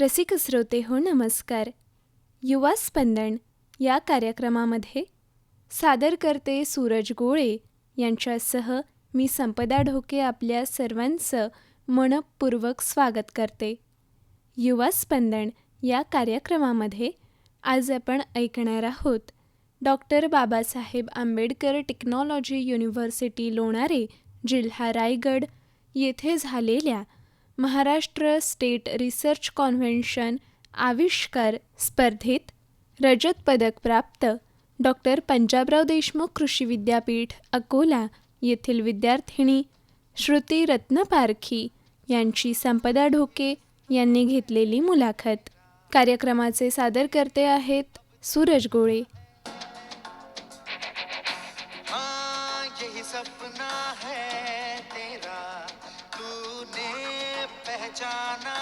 रसिक श्रोते हो नमस्कार. युवा स्पंदन या कार्यक्रमामध्ये सादर करते सूरज गोळे यांच्यासह मी संपदा ढोके आपल्या सर्वांचं मनपूर्वक स्वागत करते. युवा स्पंदन या कार्यक्रमामध्ये आज आपण ऐकणार आहोत doctor Babasaheb Ambedkar technology university Lonere जिल्हा रायगड येथे झालेल्या महाराष्ट्र स्टेट रिसर्च कॉन्व्हेन्शन आविष्कार स्पर्धेत रजत पदक प्राप्त. डॉक्टर पंजाबराव देशमुख कृषी विद्यापीठ अकोला येथील विद्यार्थिनी श्रुती रत्नपारखी यांची संपदा ढोके यांनी घेतलेली मुलाखत. कार्यक्रमाचे सादरकर्ते आहेत सूरज गोळे. सपना है. पहचाना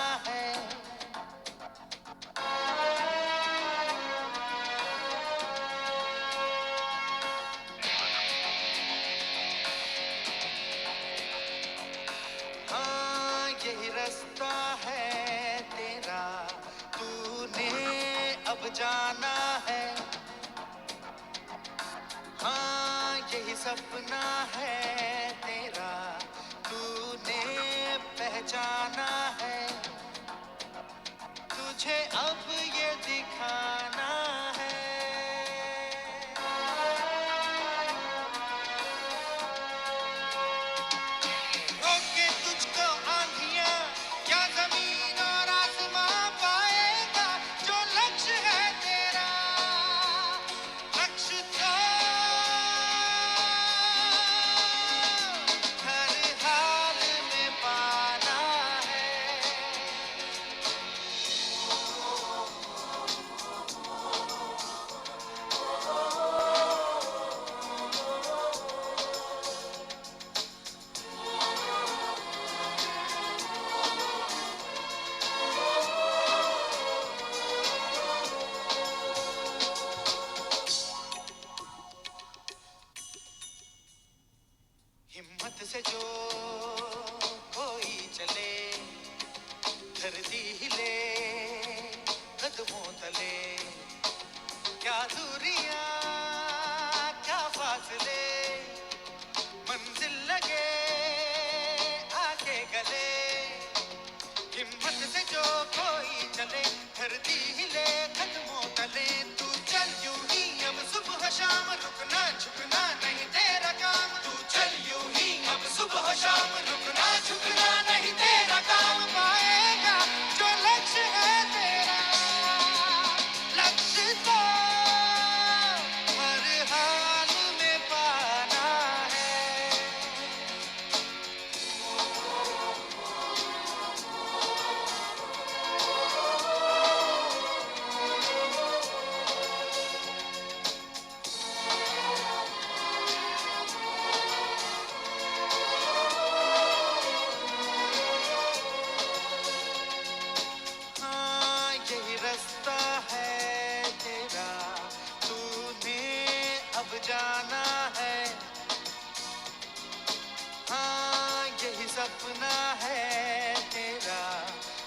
सपना है तेरा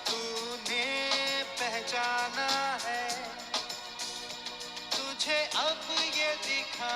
तूने पहचाना है। तुझे अब ये दिखा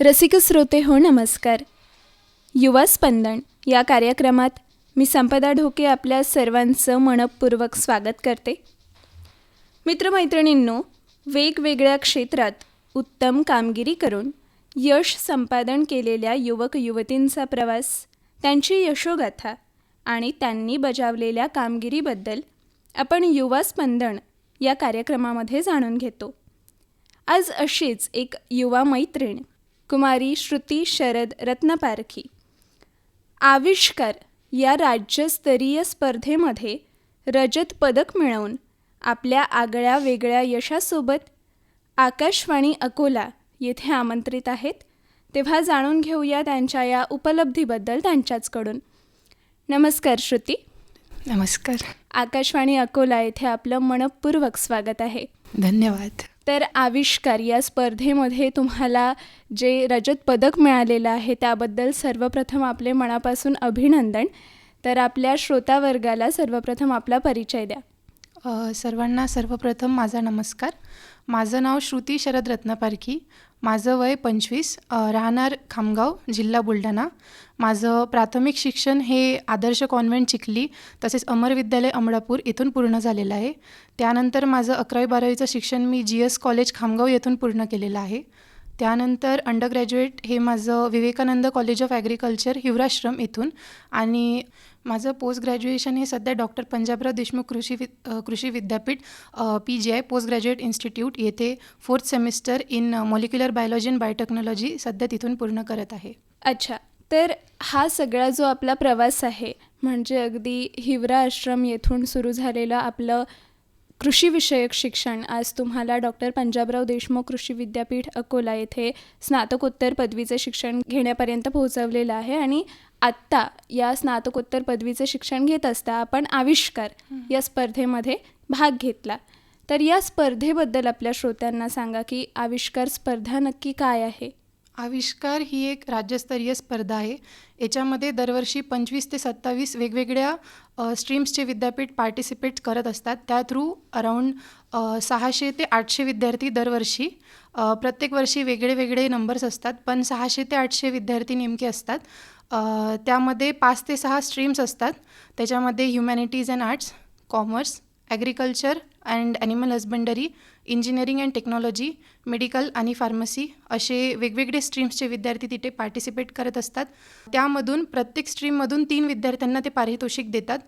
रसिक श्रोते हो नमस्कार. युवा स्पंदन या कार्यक्रमात मी संपदा ढोके आपल्या सर्वांचं मनपूर्वक स्वागत करते. मित्रमैत्रिणींनो वेगवेगळ्या क्षेत्रात उत्तम कामगिरी करून यश संपादन केलेल्या युवक युवतींचा प्रवास त्यांची यशोगाथा आणि त्यांनी बजावलेल्या कामगिरीबद्दल आपण युवा स्पंदन या कार्यक्रमामध्ये जाणून घेतो. आज अशीच एक युवा मैत्रीण कुमारी श्रुती शरद रत्नपारखी. आविष्कार या राज्यस्तरीय स्पर्धेमध्ये रजत पदक मिळवून आपल्या आगळ्या वेगळ्या यशासोबत आकाशवाणी अकोला येथे आमंत्रित आहेत. तेव्हा जाणून घेऊया त्यांच्या या उपलब्धीबद्दल त्यांच्याचकडून. नमस्कार श्रुती. नमस्कार. आकाशवाणी अकोला येथे आपलं मनपूर्वक स्वागत आहे. धन्यवाद. तर आविष्कार या स्पर्धेमध्ये तुम्हाला जे रजत पदक मिळालेलं आहे त्याबद्दल सर्वप्रथम आपले मनापासून अभिनंदन. तर आपल्या श्रोतावर्गाला सर्वप्रथम आपला परिचय द्या. सर्वांना सर्वप्रथम माझा नमस्कार. माझं नाव श्रुती शरद रत्नपारखी माझं वय पंचवीस राहणार खामगाव जिल्हा बुलढाणा. माझं प्राथमिक शिक्षण हे आदर्श कॉन्व्हेंट चिखली तसेच अमर विद्यालय अमळापूर येथून पूर्ण झालेलं आहे. त्यानंतर माझं अकरावी बारावीचं शिक्षण मी जी एस कॉलेज खामगाव येथून पूर्ण केलेलं आहे. त्यानंतर अंडर ग्रॅज्युएट हे माझं Vivekanand college of agriculture Hiwarashram इथून. आणि माझं पोस्ट ग्रॅज्युएशन हे सध्या डॉक्टर पंजाबराव देशमुख कृषी वि कृषी विद्यापीठ P G I post graduate institute येथे fourth semester in molecular biology and biotechnology सध्या तिथून पूर्ण करत आहे. अच्छा तर हा सगळा जो आपला प्रवास आहे म्हणजे अगदी हिवरा आश्रम येथून सुरू झालेलं आपलं कृषीविषयक शिक्षण आज तुम्हाला डॉक्टर पंजाबराव देशमुख कृषी विद्यापीठ अकोला येथे स्नातकोत्तर पदवीचं शिक्षण घेण्यापर्यंत पोहोचवलेलं आहे आणि आत्ता या स्नातकोत्तर पदवीचं शिक्षण घेत असता आपण आविष्कार या स्पर्धेमध्ये भाग घेतला. तर या स्पर्धेबद्दल आपल्या श्रोत्यांना सांगा की आविष्कार स्पर्धा नक्की काय आहे? आविष्कार ही एक राज्यस्तरीय स्पर्धा आहे. याच्यामध्ये दरवर्षी पंचवीस ते सत्तावीस वेगवेगळ्या स्ट्रीम्सचे विद्यापीठ पार्टिसिपेट करत असतात. त्या थ्रू अराऊंड सहाशे ते आठशे विद्यार्थी दरवर्षी प्रत्येक वर्षी वेगळे वेगळे नंबर्स असतात. पण सहाशे ते आठशे विद्यार्थी नेमके असतात. त्यामध्ये पाच ते सहा स्ट्रीम्स असतात. त्याच्यामध्ये humanities and arts commerce agriculture and animal husbandry engineering and technology medical आणि फार्मसी असे वेगवेगळे स्ट्रीम्सचे विद्यार्थी तिथे पार्टिसिपेट करत असतात. त्यामधून प्रत्येक स्ट्रीममधून तीन विद्यार्थ्यांना ते पारितोषिक देतात.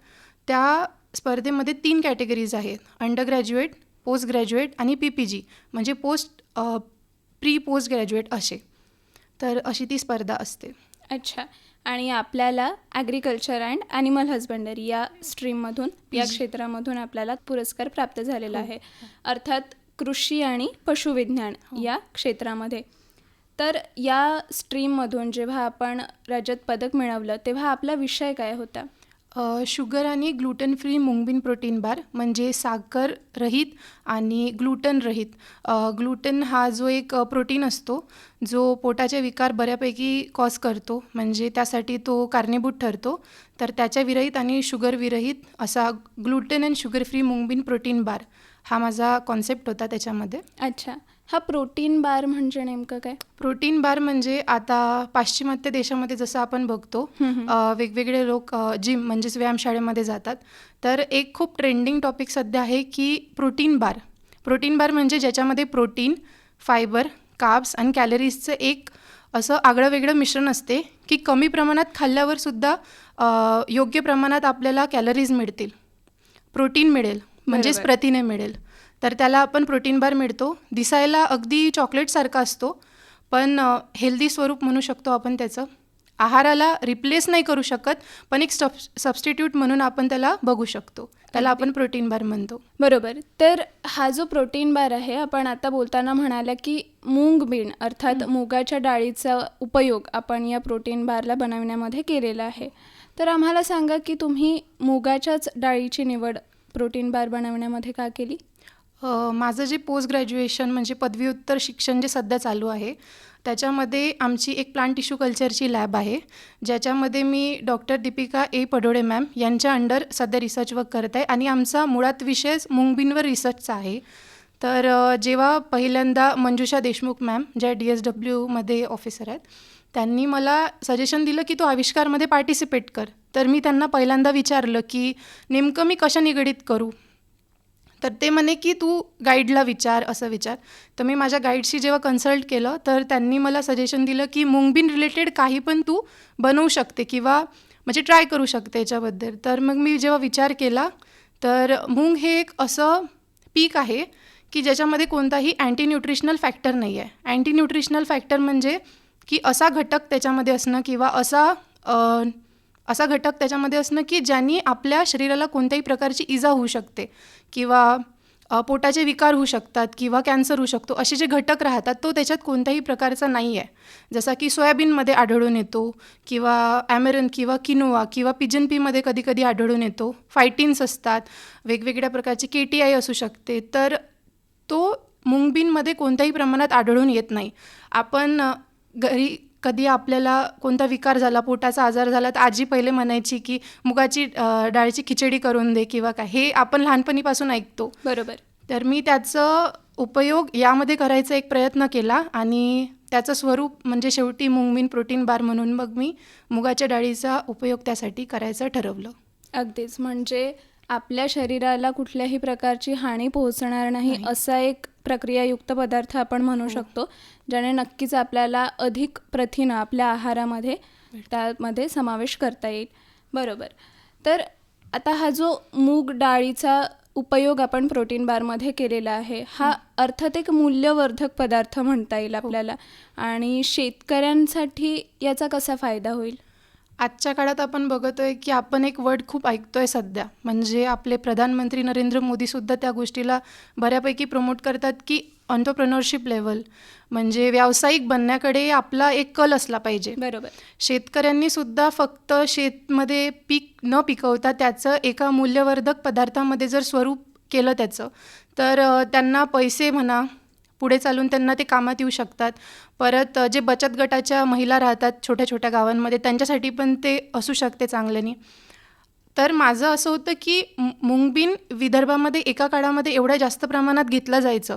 त्या स्पर्धेमध्ये तीन कॅटेगरीज आहेत. अंडर ग्रॅज्युएट पोस्ट ग्रॅज्युएट आणि पी पी जी म्हणजे पोस्ट प्री पोस्ट ग्रॅज्युएट असे. तर अशी ती स्पर्धा असते. अच्छा. आणि आपल्याला ॲग्रिकल्चर अँड ॲनिमल हजबंडरी या स्ट्रीममधून या क्षेत्रामधून आपल्याला पुरस्कार प्राप्त झालेला आहे. अर्थात कृषी आणि पशुविज्ञान या क्षेत्रामध्ये. तर या स्ट्रीममधून जेव्हा आपण रजत पदक मिळवलं तेव्हा आपला विषय काय होता? शुगर आणि gluten free mung bean protein bar म्हणजे साखर रहित आणि ग्लुटन रहित. ग्लुटन हा जो एक प्रोटीन असतो जो पोटाचे विकार बऱ्यापैकी कॉज करतो म्हणजे त्यासाठी तो कारणीभूत ठरतो. तर त्याच्या विरहित आणि शुगर विरहित असा gluten and sugar free mung bean protein bar हा माझा कॉन्सेप्ट होता त्याच्यामध्ये. अच्छा. हा प्रोटीन बार म्हणजे नेमकं काय? प्रोटीन बार म्हणजे आता पाश्चिमात्य देशामध्ये जसं आपण बघतो वेगवेगळे लोक जिम म्हणजेच व्यायामशाळेमध्ये जातात. तर एक खूप ट्रेंडिंग टॉपिक सध्या आहे की प्रोटीन बार. प्रोटीन बार म्हणजे ज्याच्यामध्ये प्रोटीन फायबर काब्स आणि कॅलरीजचं एक असं आगळं वेगळं मिश्रण असते की कमी प्रमाणात खाल्ल्यावर सुद्धा योग्य प्रमाणात आपल्याला कॅलरीज मिळतील. प्रोटीन मिळेल म्हणजेच. प्रथिने मिळेल. तर त्याला आपण प्रोटीन बार मिळतो. दिसायला अगदी चॉकलेटसारखा असतो पण हेल्दी स्वरूप म्हणू शकतो आपण त्याचं. आहाराला रिप्लेस नाही करू शकत पण एक सब सबस्टिट्यूट म्हणून आपण त्याला बघू शकतो. त्याला आपण प्रोटीन बार म्हणतो. बरोबर. तर हा जो प्रोटीन बार आहे आपण आता बोलताना म्हणाल्या की मूंग बीण अर्थात मुगाच्या डाळीचा उपयोग आपण या प्रोटीन बारला बनवण्यामध्ये केलेला आहे. तर आम्हाला सांगा की तुम्ही मुगाच्याच डाळीची निवड प्रोटीन बार बनवण्यामध्ये का केली? अ, माझं जे पोस्ट ग्रॅज्युएशन म्हणजे पदव्युत्तर शिक्षण जे सध्या चालू आहे त्याच्यामध्ये आमची एक प्लांट टिश्यू कल्चरची लॅब आहे ज्याच्यामध्ये मी doctor Deepika A Padole ma'am यांच्या अंडर सध्या रिसर्च वर्क करत आहे आणि आमचा मुळात विषयच मुंगबिनवर रिसर्चचा आहे. तर अ, जेव्हा पहिल्यांदा मंजुषा देशमुख मॅम ज्या डी एस डब्ल्यूमध्ये ऑफिसर आहेत त्यांनी मला सजेशन दिलं की तू आविष्कारमध्ये पार्टिसिपेट कर. तर मी त्यांना पहिल्यांदा विचारलं की नेमकं मी कशा निगडीत करू? तर ते म्हणे की तू गाईडला विचार असं विचार. तर मी माझ्या गाईडशी जेव्हा कन्सल्ट केलं तर त्यांनी मला सजेशन दिलं की मुंगबीन रिलेटेड काही पण तू बनवू शकते किंवा म्हणजे ट्राय करू शकते याच्याबद्दल. तर मग मी जेव्हा विचार केला तर मूंग हे एक असं पीक आहे की ज्याच्यामध्ये कोणताही अँटी न्यूट्रिशनल फॅक्टर नाही आहे अँटी न्यूट्रिशनल फॅक्टर म्हणजे की असा घटक त्याच्यामध्ये असणं किंवा असा असा घटक त्याच्यामध्ये असणं की ज्यांनी आपल्या शरीराला कोणत्याही प्रकारची इजा होऊ शकते किंवा पोटाचे विकार होऊ शकतात किंवा कॅन्सर होऊ शकतो असे जे घटक राहतात तो त्याच्यात कोणत्याही प्रकारचा नाही आहे जसा की सोयाबीनमध्ये आढळून येतो किंवा ॲमेरन किंवा किनोवा किंवा पिजन पीमध्ये कधी कधी आढळून येतो. फायटिन्स असतात वेगवेगळ्या प्रकारचे के टी आय असू शकते तर तो मुंगबीनमध्ये कोणत्याही प्रमाणात आढळून येत नाही. आपण घरी कधी आपल्याला कोणता विकार झाला पोटाचा आजार झाला तर आजी पहिले म्हणायची की मुगाची डाळीची खिचडी करून दे किंवा काय. हे आपण लहानपणीपासून ऐकतो. बरोबर. तर मी त्याचं उपयोग यामध्ये करायचा एक प्रयत्न केला आणि त्याचं स्वरूप म्हणजे शेवटी मुंगमीन प्रोटीन बार म्हणून मग मी मुगाच्या डाळीचा उपयोग त्यासाठी करायचं ठरवलं. अगदीच. म्हणजे आपल्या शरीराला कुठल्याही प्रकारची हानी पोहोचणार नाही. असा एक प्रक्रियायुक्त पदार्थ आपण म्हणू शकतो ज्याने नक्कीच आपल्याला अधिक प्रथिनं आपल्या आहारामध्ये त्यामध्ये समावेश करता येईल. बरोबर. तर आता हा जो मूग डाळीचा उपयोग आपण प्रोटीन बारमध्ये केलेला आहे हा अर्थात एक मूल्यवर्धक पदार्थ म्हणता येईल आपल्याला. आणि शेतकऱ्यांसाठी याचा कसा फायदा होईल? आजच्या काळात आपण बघतोय की आपण एक वर्ड खूप ऐकतोय सध्या. म्हणजे आपले प्रधानमंत्री नरेंद्र मोदीसुद्धा त्या गोष्टीला बऱ्यापैकी प्रमोट करतात की ऑन्टरप्रेनरशिप लेवल म्हणजे व्यावसायिक बनण्याकडे आपला एक कल असला पाहिजे. बरोबर. शेतकऱ्यांनी सुद्धा फक्त शेतमध्ये पीक न पिकवता त्याचं एका मूल्यवर्धक पदार्थामध्ये जर स्वरूप केलं त्याचं तर त्यांना पैसे म्हणा पुढे चालून त्यांना ते कामात येऊ शकतात. परत जे बचत गटाच्या महिला राहतात छोट्या छोट्या गावांमध्ये त्यांच्यासाठी पण ते असू शकते चांगल्याने. तर माझं असं होतं की मुंगबीन विदर्भामध्ये एका काळामध्ये एवढ्या जास्त प्रमाणात घेतलं जायचं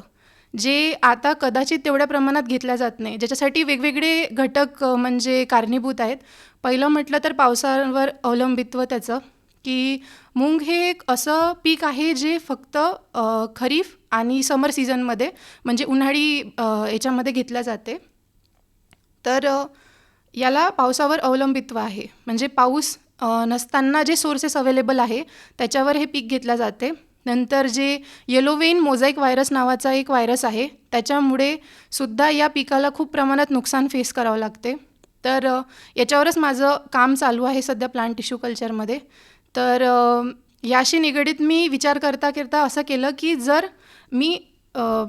जे आता कदाचित तेवढ्या प्रमाणात घेतल्या जात नाही. ज्याच्यासाठी वेगवेगळे घटक म्हणजे कारणीभूत आहेत. पहिलं म्हटलं तर पावसावर अवलंबित्व त्याचं की मूंग हे एक असं पीक आहे जे फक्त खरीफ आणि समर सीझनमध्ये म्हणजे उन्हाळी याच्यामध्ये घेतल्या जाते. तर याला पावसावर अवलंबित्व आहे. म्हणजे पाऊस नसताना जे सोर्सेस अवेलेबल आहे त्याच्यावर हे पीक घेतलं जाते. नंतर जे येलोवेन मोझाईक व्हायरस नावाचा एक व्हायरस आहे त्याच्यामुळे सुद्धा या पिकाला खूप प्रमाणात नुकसान फेस करावं लागते. तर याच्यावरच माझं काम चालू आहे सध्या प्लांट टिश्यू कल्चरमध्ये तर याशी निगडीत मी विचार करता करता असं केलं की जर मी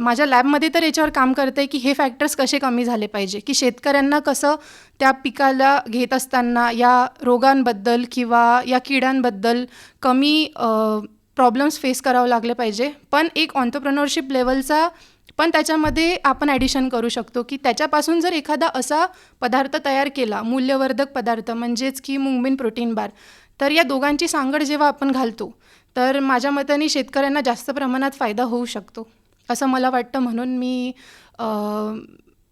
माझ्या लॅबमध्ये तर याच्यावर काम करते की हे फॅक्टर्स कसे कमी झाले पाहिजे? की शेतकऱ्यांना कसं त्या पिकाला घेत असताना या रोगांबद्दल किंवा या किड्यांबद्दल कमी प्रॉब्लेम्स फेस करावं लागले पाहिजे? पण एक ऑन्टरप्रनरशिप लेवलचा पण त्याच्यामध्ये आपण ॲडिशन करू शकतो की त्याच्यापासून जर एखादा असा पदार्थ तयार केला मूल्यवर्धक पदार्थ म्हणजेच की मुंगबिन प्रोटीन बार तर या दोघांची सांगड जेव्हा आपण घालतो तर माझ्या मताने शेतकऱ्यांना जास्त प्रमाणात फायदा होऊ शकतो असं मला वाटतं. म्हणून मी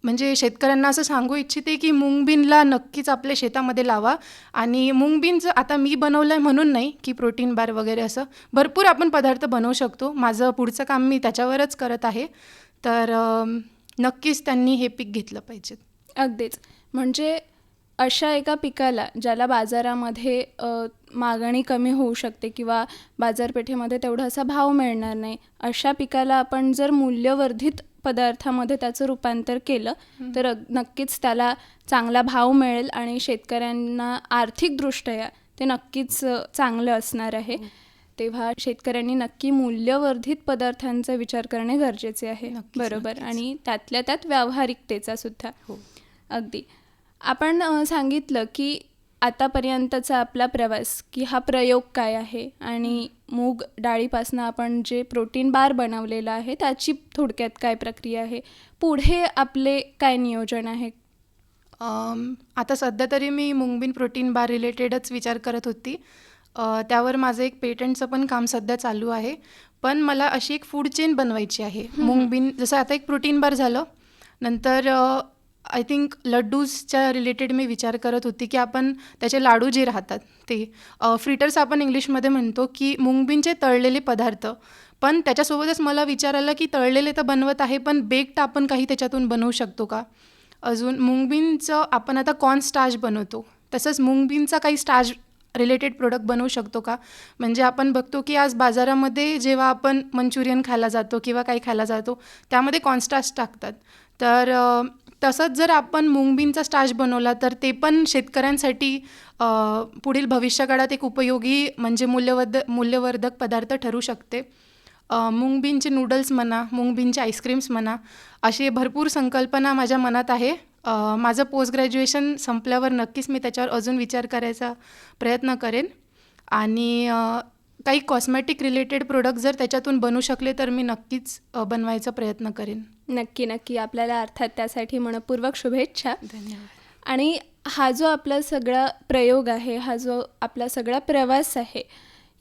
म्हणजे शेतकऱ्यांना असं सांगू इच्छिते की मुंगबीनला नक्कीच आपल्या शेतामध्ये लावा. आणि मुंगबिनचं आता मी बनवलं आहे म्हणून नाही की प्रोटीन बार वगैरे असं भरपूर आपण पदार्थ बनवू शकतो. माझं पुढचं काम मी त्याच्यावरच करत आहे. तर नक्कीच त्यांनी हे पीक घेतलं पाहिजे. अगदीच. म्हणजे अशा एका पिकाला ज्याला बाजारामध्ये मागणी कमी होऊ शकते किंवा बाजारपेठेमध्ये तेवढासा भाव मिळणार नाही अशा पिकाला आपण जर मूल्यवर्धित पदार्थामध्ये त्याचं रूपांतर केलं तर नक्कीच त्याला चांगला भाव मिळेल आणि शेतकऱ्यांना आर्थिकदृष्ट्या ते नक्कीच चांगलं असणार आहे. तेव्हा शेतकऱ्यांनी नक्की मूल्यवर्धित पदार्थांचा विचार करणे गरजेचे आहे. बरोबर. आणि त्यातल्या त्यात व्यावहारिकतेचा सुद्धा. हो. अगदी. आपण सांगितलं की आतापर्यंतचा आपला प्रवास की हा प्रयोग काय आहे? आणि मूग डाळीपासून आपण जे प्रोटीन बार बनवलेला आहे त्याची थोडक्यात काय प्रक्रिया आहे? पुढे आपले काय नियोजन आहे? आता सध्या तरी मी मुंगबिन प्रोटीन बार रिलेटेडच विचार करत होती. त्यावर माझं एक पेटंटचं पण काम सध्या चालू आहे. पण मला अशी एक फूड चेन बनवायची आहे. मुंगबिन जसं आता एक प्रोटीन बार झालं नंतर आय थिंक लड्डूजच्या रिलेटेड मी विचार करत होती की आपण त्याचे लाडू जे राहतात ते फ्रिटर्स आपण इंग्लिशमध्ये म्हणतो की मुंगबीनचे तळलेले पदार्थ. पण त्याच्यासोबतच मला विचार आला की तळलेले तर बनवत आहे पण बेक्ड आपण काही त्याच्यातून बनवू शकतो का? अजून मुंगबीनचं आपण आता कॉर्न स्टार्च बनवतो. तसंच मुंगबीनचा काही स्टार्च रिलेटेड प्रोडक्ट बनवू शकतो का? म्हणजे आपण बघतो की आज बाजारामध्ये जेव्हा आपण मंचुरियन खायला जातो किंवा काही खायला जातो त्यामध्ये कॉर्नस्टार्च टाकतात. तर तसंच जर आपण मुंगबीनचा स्टार्च बनवला तर ते पण शेतकऱ्यांसाठी पुढील भविष्यकाळात एक उपयोगी म्हणजे मूल्यवर्ध मूल्यवर्धक पदार्थ ठरू शकते. मुंगबीनचे नूडल्स म्हणा मुंगबीनचे आईस्क्रीम्स म्हणा अशी भरपूर संकल्पना माझ्या मनात आहे. माझं पोस्ट ग्रॅज्युएशन संपल्यावर नक्कीच मी त्याच्यावर अजून विचार करायचा प्रयत्न करेन. आणि काही कॉस्मॅटिक रिलेटेड प्रोडक्ट जर त्याच्यातून बनू शकले तर मी नक्कीच बनवायचा प्रयत्न करेन. नक्की नक्की. आपल्याला अर्थात त्यासाठी मनपूर्वक शुभेच्छा. धन्यवाद. आणि हा जो आपला सगळा प्रयोग आहे हा जो आपला सगळा प्रवास आहे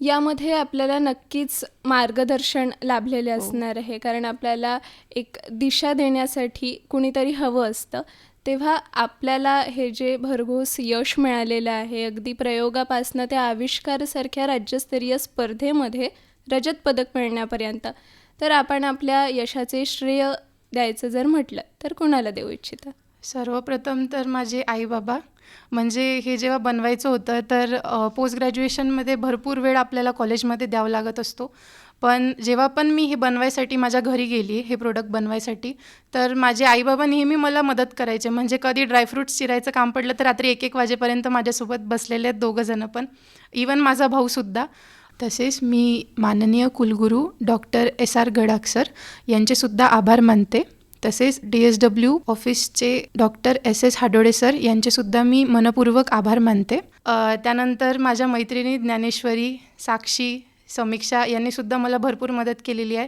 यामध्ये आपल्याला नक्कीच मार्गदर्शन लाभलेले असणार आहे. कारण आपल्याला एक दिशा देण्यासाठी कुणीतरी हवं असतं. तेव्हा आपल्याला हे जे भरघोस यश मिळालेलं आहे अगदी प्रयोगापासनं त्या आविष्कारसारख्या राज्यस्तरीय स्पर्धेमध्ये रजत पदक मिळण्यापर्यंत. तर आपण आपल्या यशाचे श्रेय द्यायचं जर म्हटलं तर कोणाला देऊ इच्छिता? सर्वप्रथम तर माझे आई बाबा म्हणजे हे जेव्हा बनवायचं होतं तर पोस्ट ग्रॅज्युएशनमध्ये भरपूर वेळ आपल्याला कॉलेजमध्ये द्यावा लागत असतो. पण जेव्हा पण मी हे बनवायसाठी माझ्या घरी गेली हे प्रोडक्ट बनवायसाठी तर माझे आईबाबा नेहमी मला मदत करायचे. म्हणजे कधी ड्रायफ्रूट्स चिरायचं काम पडलं तर रात्री एक एक वाजेपर्यंत माझ्यासोबत बसलेले आहेत दोघंजणं पण. इवन माझा भाऊसुद्धा तसेच मी माननीय कुलगुरू doctor S R Gadakh sir यांचेसुद्धा आभार मानते. तसेच डी एस डब्ल्यू ऑफिसचे doctor S S Hadode sir यांचेसुद्धा मी मनपूर्वक आभार मानते. त्यानंतर माझ्या मैत्रिणी ज्ञानेश्वरी साक्षी समीक्षा यांनीसुद्धा मला भरपूर मदत केलेली आहे.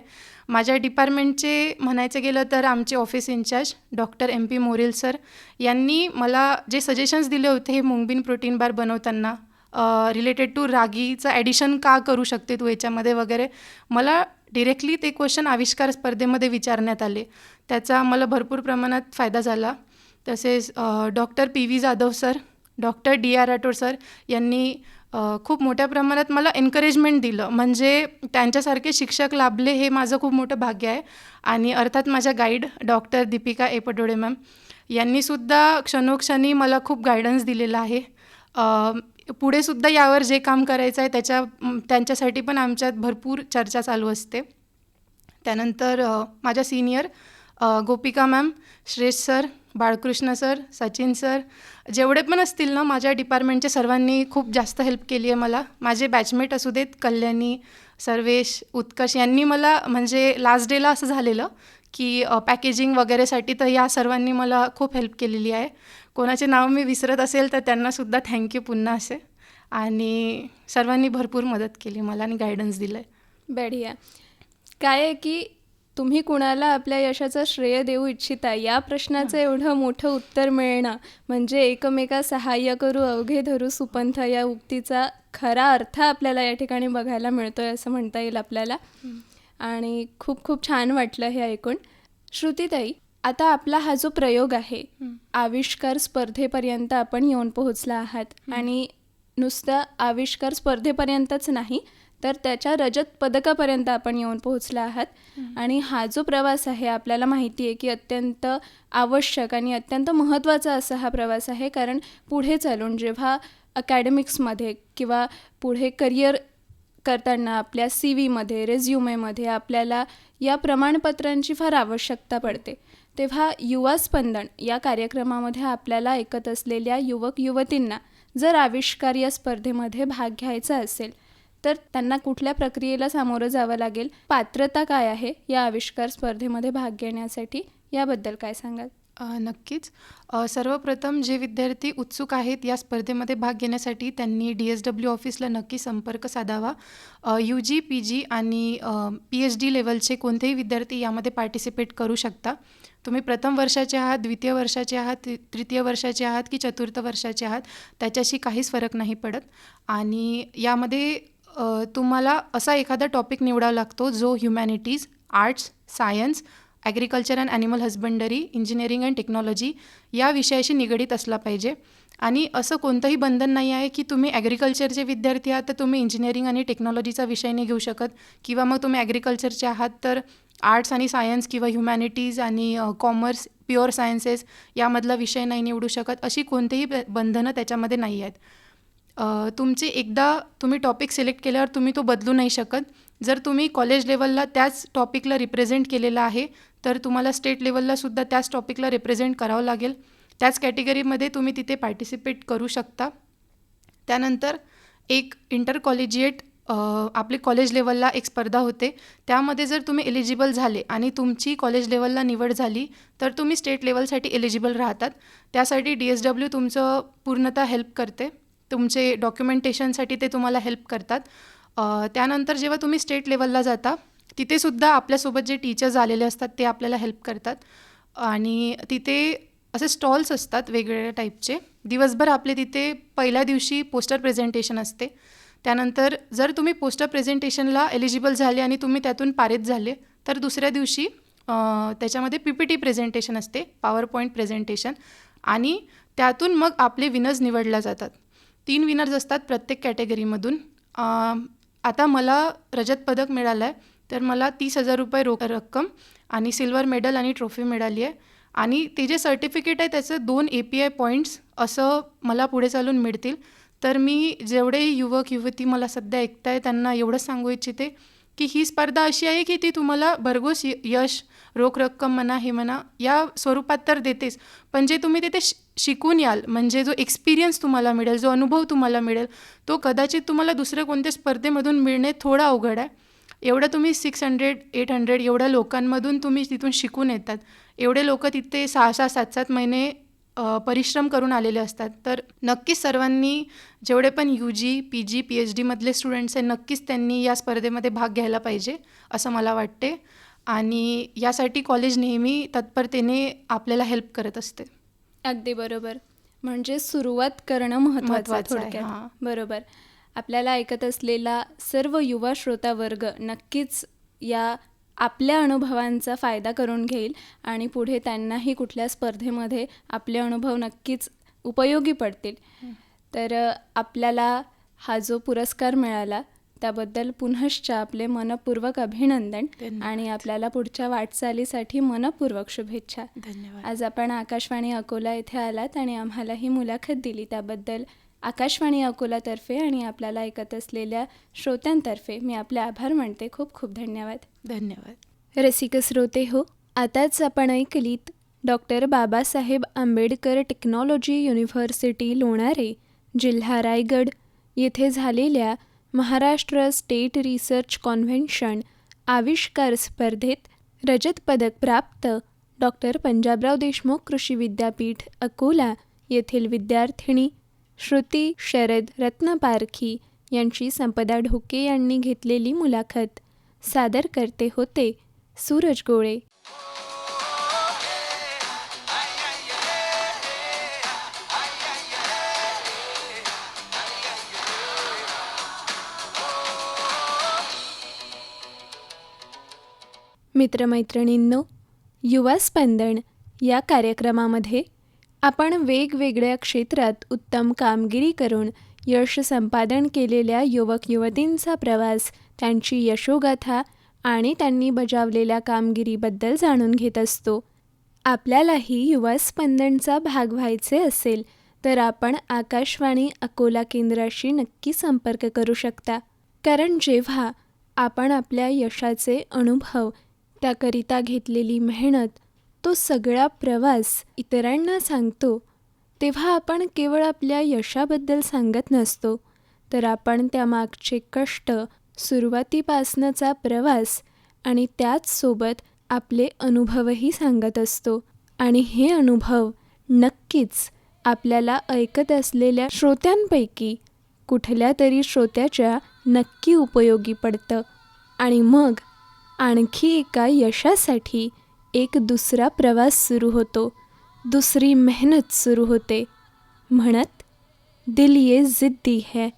माझ्या डिपार्टमेंटचे म्हणायचं गेलं तर आमचे office in charge doctor M P Morel sir यांनी मला जे सजेशन्स दिले होते हे मुंगबीन प्रोटीन बार बनवताना रिलेटेड टू रागीचं ॲडिशन का करू शकते तू याच्यामध्ये वगैरे मला डिरेक्टली ते क्वेश्चन आविष्कार स्पर्धेमध्ये विचारण्यात आले. त्याचा मला भरपूर प्रमाणात फायदा झाला. तसेच doctor P V Jadhav sir doctor D R Rathod sir यांनी खूप मोठ्या प्रमाणात मला एनकरेजमेंट दिलं. म्हणजे त्यांच्यासारखे शिक्षक लाभले हे माझं खूप मोठं भाग्य आहे. आणि अर्थात माझ्या guide doctor Deepika Aptode ma'am यांनीसुद्धा क्षणोक्षणी मला खूप गायडन्स दिलेला आहे. पुढेसुद्धा यावर जे काम करायचं आहे त्याच्या त्यांच्यासाठी पण आमच्यात भरपूर चर्चा चालू असते. त्यानंतर माझ्या senior Gopika ma'am Shreshth sir Balkrishna sir Sachin sir जेवढे पण असतील ना माझ्या डिपार्टमेंटचे सर्वांनी खूप जास्त हेल्प केली आहे मला. माझे बॅचमेट असू देत कल्याणी सर्वेश उत्कर्ष यांनी मला म्हणजे लास्ट डेला असं झालेलं की पॅकेजिंग वगैरेसाठी तर या सर्वांनी मला खूप हेल्प केलेली आहे. कोणाचे नाव मी विसरत असेल तर त्यांनासुद्धा थँक्यू पुन्हा असे. आणि सर्वांनी भरपूर मदत केली मला आणि गायडन्स दिलं आहे बढिया. काय आहे की तुम्ही कुणाला आपल्या यशाचं श्रेय देऊ इच्छिता? या प्रश्नाचं एवढं मोठं उत्तर मिळणं म्हणजे एकमेका सहाय्य करू अवघे धरू सुपंथ या उक्तीचा खरा अर्थ आपल्याला या ठिकाणी बघायला मिळतोय असं म्हणता येईल आपल्याला. आणि खूप खूप छान वाटलं हे ऐकून. श्रुतीताई आता आपला हा जो प्रयोग आहे आविष्कार स्पर्धेपर्यंत आपण येऊन पोहोचला आहात. आणि नुसतं आविष्कार स्पर्धेपर्यंतच नाही तर त्याच्या रजत पदकापर्यंत आपण येऊन पोहोचला आहात. आणि हा जो प्रवास आहे आपल्याला माहिती आहे की अत्यंत आवश्यक आणि अत्यंत महत्त्वाचा असा हा प्रवास आहे. कारण पुढे चालून जेव्हा अकॅडमिक्समध्ये किंवा पुढे करिअर करताना आपल्या सी व्हीमध्ये रेझ्युमेमध्ये आपल्याला या प्रमाणपत्रांची फार आवश्यकता पडते. तेव्हा युवा स्पंदन या कार्यक्रमामध्ये आपल्याला ऐकत असलेल्या युवक युवतींना जर आविष्कार या स्पर्धेमध्ये भाग घ्यायचा असेल तर त्यांना कुठल्या प्रक्रियेला सामोरं जावं लागेल? पात्रता काय आहे? या आविष्कार स्पर्धेमध्ये भाग घेण्यासाठी याबद्दल काय सांगाल? नक्कीच. सर्वप्रथम जे विद्यार्थी उत्सुक आहेत या स्पर्धेमध्ये भाग घेण्यासाठी त्यांनी डी एस डब्ल्यू ऑफिसला नक्की संपर्क साधावा. यू जी पी जी आणि पी एच डी लेवलचे कोणतेही विद्यार्थी यामध्ये पार्टिसिपेट करू शकता. तुम्ही प्रथम वर्षाचे आहात द्वितीय वर्षाचे आहात तृतीय वर्षाचे आहात की चतुर्थ वर्षाचे आहात त्याच्याशी काहीच फरक नाही पडत. आणि यामध्ये तुम्हाला असा एखादा टॉपिक निवडावा लागतो जो humanities arts science agriculture and animal husbandry engineering and technology या विषयाशी निगडीत असला पाहिजे. आणि असं कोणतंही बंधन नाही आहे की तुम्ही ॲग्रिकल्चरचे विद्यार्थी आहात तर तुम्ही इंजिनिअरिंग आणि टेक्नॉलॉजीचा विषय नाही घेऊ शकत. किंवा मग तुम्ही ॲग्रिकल्चरचे आहात तर आर्ट्स आणि सायन्स किंवा ह्युमॅनिटीज आणि कॉमर्स प्युअर सायन्सेस यामधला विषय नाही निवडू शकत अशी कोणतीही ब- बंधनं त्याच्यामध्ये नाही आहेत. तुमचे एकदा तुम्ही टॉपिक सिलेक्ट केल्यावर तुम्ही तो बदलू नाही शकत. जर तुम्ही कॉलेज लेवलला त्याच टॉपिकला रिप्रेझेंट केलेलं आहे तर तुम्हाला स्टेट लेवललासुद्धा त्याच टॉपिकला रिप्रेझेंट करावं लागेल. त्याच कॅटेगरीमध्ये तुम्ही तिथे पार्टिसिपेट करू शकता. त्यानंतर एक इंटर कॉलेजिएट आपले कॉलेज लेवलला एक स्पर्धा होते. त्यामध्ये जर तुम्ही एलिजिबल झाले आणि तुमची कॉलेज लेवलला निवड झाली तर तुम्ही स्टेट लेवलसाठी एलिजिबल राहतात. त्यासाठी डी एस डब्ल्यू तुमचं पूर्णतः हेल्प करते. तुमचे डॉक्युमेंटेशनसाठी ते तुम्हाला हेल्प करतात. त्यानंतर जेव्हा तुम्ही स्टेट लेवलला जाता तिथेसुद्धा आपल्यासोबत जे टीचर्स आलेले असतात ते आपल्याला हेल्प करतात. आणि तिथे असे स्टॉल्स असतात वेगवेगळ्या टाईपचे दिवसभर आपले तिथे पहिल्या दिवशी पोस्टर प्रेझेंटेशन असते. त्यानंतर जर तुम्ही पोस्टर प्रेझेंटेशनला एलिजिबल झाले आणि तुम्ही त्यातून पारित झाले तर दुसऱ्या दिवशी त्याच्यामध्ये पी पी टी प्रेझेंटेशन असते पॉवर पॉईंट प्रेझेंटेशन आणि त्यातून मग आपले विनर्स निवडल्या जातात. तीन विनर्स असतात प्रत्येक कॅटेगरीमधून आता मला रजत पदक मिळालं आहे तर मला तीस हजार रुपये रोख रक्कम आणि सिल्वर मेडल आणि ट्रॉफी मिळाली आहे. आणि ते जे सर्टिफिकेट आहे त्याचं दोन ए पी आय पॉईंट्स असं मला पुढे चालून मिळतील. तर मी जेवढे युवक युवती मला सध्या ऐकताय त्यांना एवढंच सांगू इच्छिते की ही स्पर्धा अशी आहे की ती तुम्हाला भरघोस य- यश रोख रक्कम म्हणा हे म्हणा या स्वरूपात तर देतेच. पण जे तुम्ही तिथे शिकून याल. म्हणजे जो एक्सपिरियन्स तुम्हाला मिळेल जो अनुभव तुम्हाला मिळेल तो कदाचित तुम्हाला दुसऱ्या कोणत्या स्पर्धेमधून मिळणे थोडा अवघड आहे. एवढं तुम्ही सिक्स हंड्रेड एट हंड्रेड एवढ्या लोकांमधून तुम्ही तिथून शिकून येतात. एवढे लोक तिथे सहा सहा सात सात महिने परिश्रम करून आलेले असतात. तर नक्कीच सर्वांनी जेवढे पण U G P G P H डीमधले students आहे नक्कीच त्यांनी या स्पर्धेमध्ये भाग घ्यायला पाहिजे असं मला वाटते. आणि यासाठी कॉलेज नेहमी तत्परतेने आपल्याला हेल्प करत असते. अगदी बरोबर. म्हणजे सुरुवात करणं महत्त्वाचं आहे, थोडक्यात. हां. बरोबर. आपल्याला ऐकत असलेला सर्व युवा श्रोता वर्ग नक्कीच या आपल्या अनुभवांचा फायदा करून घेईल आणि पुढे त्यांनाही कुठल्या स्पर्धेमध्ये आपले अनुभव नक्कीच उपयोगी पडतील. तर आपल्याला हा जो पुरस्कार मिळाला त्याबद्दल पुनश्च आपले मनपूर्वक अभिनंदन. आणि आपल्याला पुढच्या वाटचालीसाठी मनपूर्वक शुभेच्छा. धन्यवाद. आज आपण आकाशवाणी अकोला येथे आलात आणि आम्हाला ही मुलाखत दिली. त्याबद्दल आकाशवाणी अकोलातर्फे आणि आपल्याला ऐकत असलेल्या श्रोत्यांतर्फे मी आपले आभार मानते. खूप खूप धन्यवाद. धन्यवाद. रसिक श्रोते हो आताच आपण ऐकलीत doctor Babasaheb Ambedkar technology university Lonere जिल्हा रायगड. येथे झालेल्या महाराष्ट्र स्टेट रिसर्च कॉन्व्हेन्शन आविष्कार स्पर्धेत रजत पदक प्राप्त डॉक्टर पंजाबराव देशमुख कृषी विद्यापीठ अकोला येथील विद्यार्थिनी श्रुती शरद रत्नपारखी यांची संपदा ढोके यांनी घेतलेली मुलाखत सादर करते होते सूरज गोळे. मित्रमैत्रिणींनो युवा स्पंदन या कार्यक्रमामध्ये आपण वेगवेगळ्या क्षेत्रात उत्तम कामगिरी करून यश संपादन केलेल्या युवक युवतींचा प्रवास त्यांची यशोगाथा आणि त्यांनी बजावलेल्या कामगिरीबद्दल जाणून घेत असतो. आपल्यालाही युवा स्पंदनचा भाग व्हायचे असेल तर आपण आकाशवाणी अकोला केंद्राशी नक्की संपर्क करू शकता. कारण जेव्हा आपण आपल्या यशाचे अनुभव त्याकरिता घेतलेली मेहनत तो सगळा प्रवास इतरांना सांगतो. तेव्हा आपण केवळ आपल्या यशाबद्दल सांगत नसतो तर आपण त्यामागचे कष्ट सुरुवातीपासनचा प्रवास आणि त्याचसोबत आपले अनुभवही सांगत असतो. आणि हे अनुभव नक्कीच आपल्याला ऐकत असलेल्या श्रोत्यांपैकी कुठल्या तरी श्रोत्याच्या नक्की उपयोगी पडतं. आणि मग आणखी एका यशासाठी एक दुसरा प्रवास सुरू होतो. दुसरी मेहनत सुरू होते. म्हणत दिल ये जिद्दी है.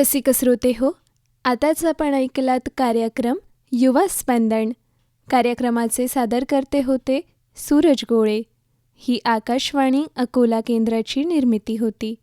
रसिक श्रोते हो. आताच आपण ऐकलात कार्यक्रम युवा स्पंदन. कार्यक्रमाचे सादरकर्ते होते सूरज गोळे. ही आकाशवाणी अकोला केंद्राची निर्मिती होती.